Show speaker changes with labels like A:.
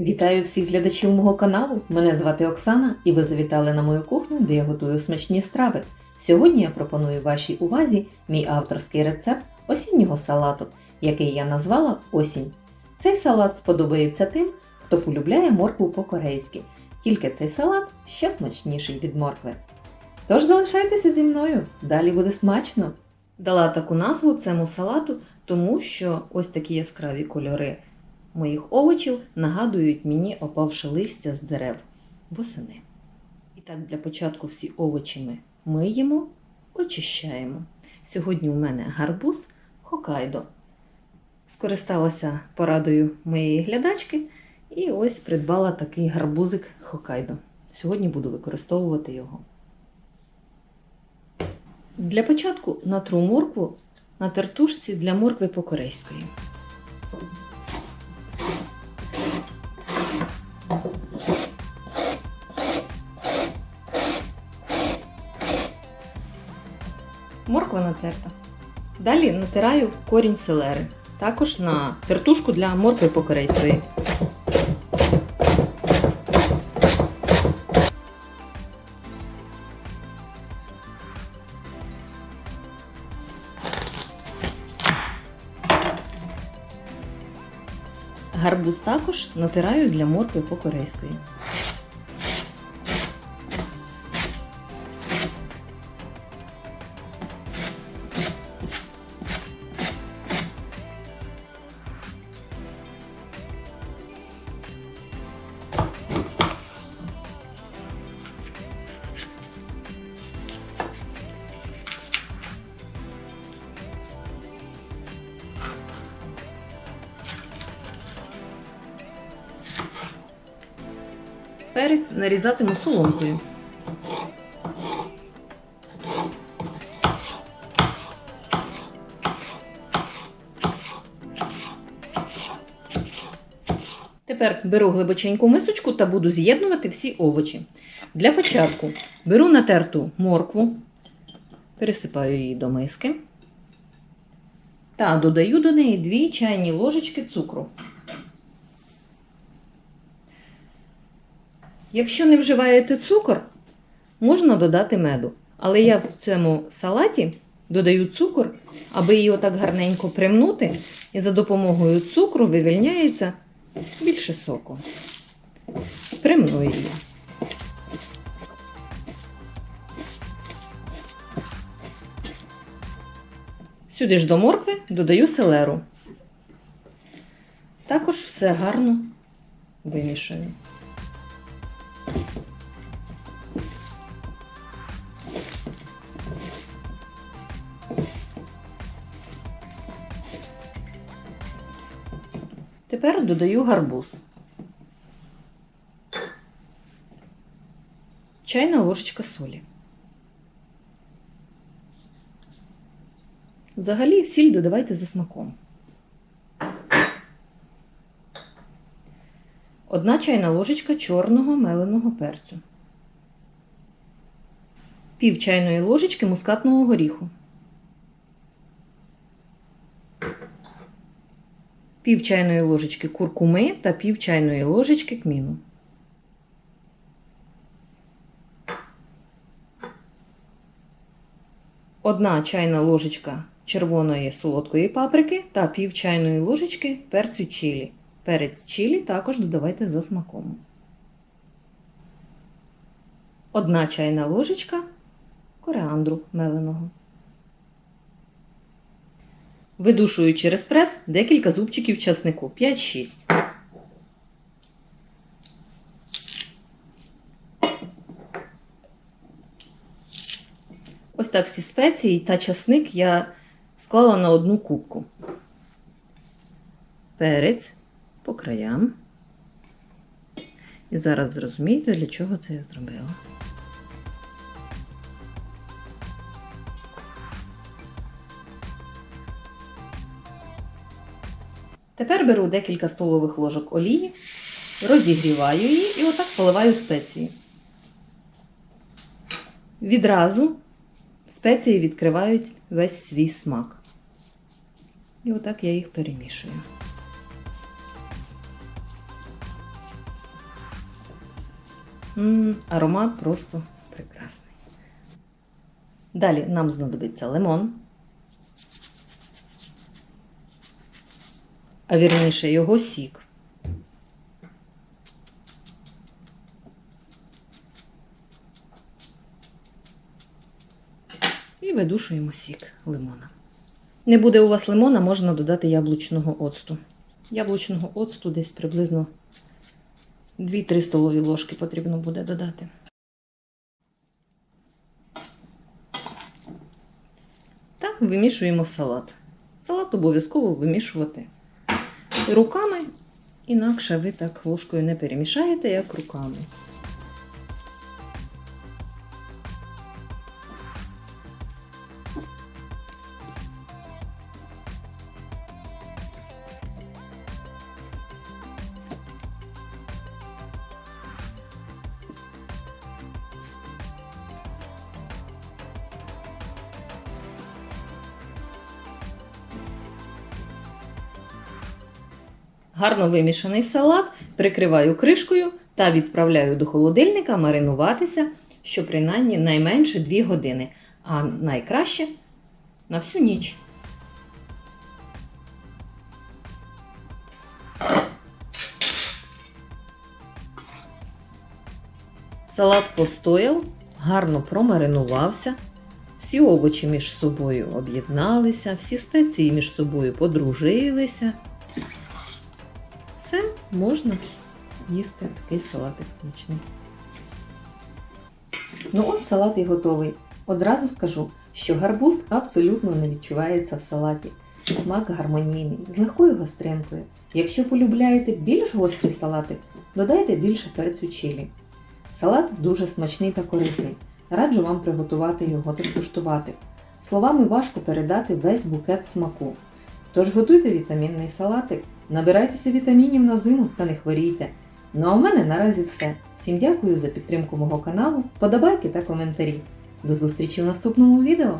A: Вітаю всіх глядачів мого каналу. Мене звати Оксана і ви завітали на мою кухню, де я готую смачні страви. Сьогодні я пропоную вашій увазі мій авторський рецепт осіннього салату, який я назвала осінь. Цей салат сподобається тим, хто полюбляє моркву по-корейськи, тільки цей салат ще смачніший від моркви. Тож залишайтеся зі мною, далі буде смачно. Дала таку назву цьому салату, тому що ось такі яскраві кольори моїх овочів нагадують мені опавше листя з дерев восени. І так, для початку всі овочі ми миємо, очищаємо. Сьогодні у мене гарбуз Хокайдо. Скористалася порадою моєї глядачки і ось придбала такий гарбузик Хокайдо. Сьогодні буду використовувати його. Для початку натру моркву на тертушці для моркви по-корейської. Морква натерта. Далі натираю корінь селери. Також на тертушку для моркви по-корейської. Гарбуз також натираю для моркви по-корейської. Перець нарізатиму соломкою. Тепер беру глибоченьку мисочку та буду з'єднувати всі овочі. Для початку беру натерту моркву, пересипаю її до миски та додаю до неї 2 чайні ложечки цукру. Якщо не вживаєте цукор, можна додати меду. Але я в цьому салаті додаю цукор, аби її отак гарненько примнути, і за допомогою цукру вивільняється більше соку. Примну її. Сюди ж до моркви додаю селеру. Також все гарно вимішую. Тепер додаю гарбуз. Чайна ложечка солі. Взагалі сіль додавайте за смаком. Одна чайна ложечка чорного меленого перцю. Пів чайної ложечки мускатного горіху. Пів чайної ложечки куркуми та пів чайної ложечки кміну. Одна чайна ложечка червоної солодкої паприки та пів чайної ложечки перцю чилі. Перець чилі також додавайте за смаком. Одна чайна ложечка коріандру меленого. Видушую через прес декілька зубчиків часнику 5-6. Ось так всі спеції та часник я склала на одну кубку. Перець по краям. І зараз зрозумієте, для чого це я зробила. Тепер беру декілька столових ложок олії, розігріваю її і отак поливаю спеції. Відразу спеції відкривають весь свій смак. І отак я їх перемішую. М, аромат просто прекрасний. Далі нам знадобиться лимон. А вірніше його сік. І видушуємо сік лимона. Не буде у вас лимона, можна додати яблучного оцту. Яблучного оцту десь приблизно 2-3 столові ложки потрібно буде додати. Та вимішуємо салат. Салат обов'язково вимішувати руками, інакше ви так ложкою не перемішаєте, як руками. Гарно вимішаний салат прикриваю кришкою та відправляю до холодильника маринуватися, що принаймні найменше 2 години, а найкраще на всю ніч. Салат постояв, гарно промаринувався, всі овочі між собою об'єдналися, всі спеції між собою подружилися. Можна їсти такий салатик смачний. Ну от салат і готовий. Одразу скажу, що гарбуз абсолютно не відчувається в салаті. Смак гармонійний, з легкою гостринкою. Якщо полюбляєте більш гострий салатик, додайте більше перцю чилі. Салат дуже смачний та корисний. Раджу вам приготувати його та скуштувати. Словами важко передати весь букет смаку. Тож готуйте вітамінний салатик, набирайтеся вітамінів на зиму та не хворійте. Ну а в мене наразі все. Всім дякую за підтримку мого каналу, вподобайки та коментарі. До зустрічі в наступному відео!